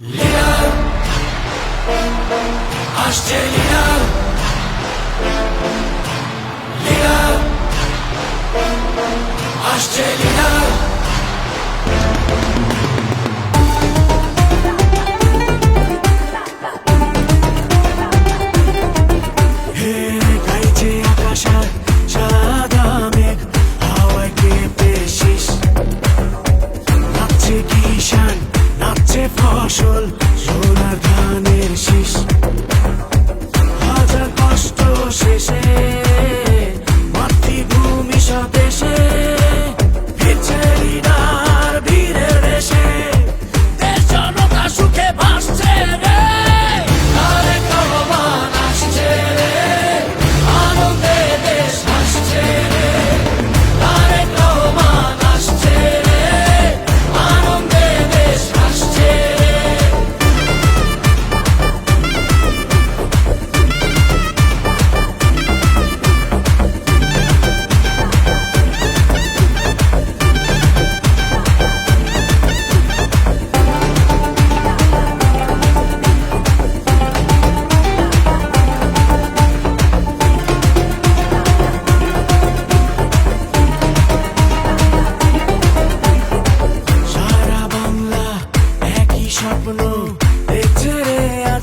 Lina আসছে Lina Lina আসছে Lina ফসল সোনার ধান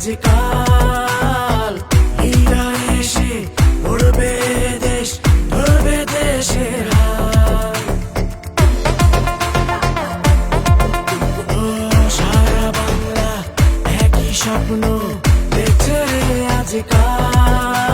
যে কাল হীরা এসে পড়বে দেশ ধরবে দেশের সারা বাংলা একই স্বপ্ন দেখছে আজকাল।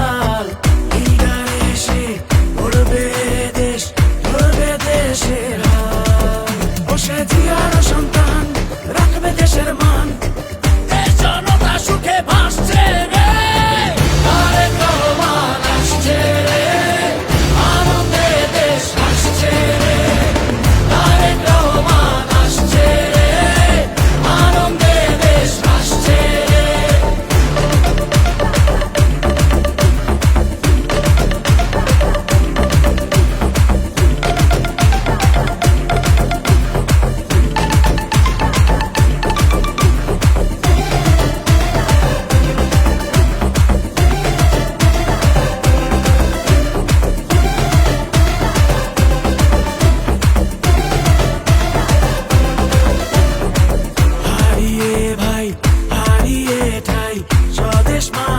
Wish my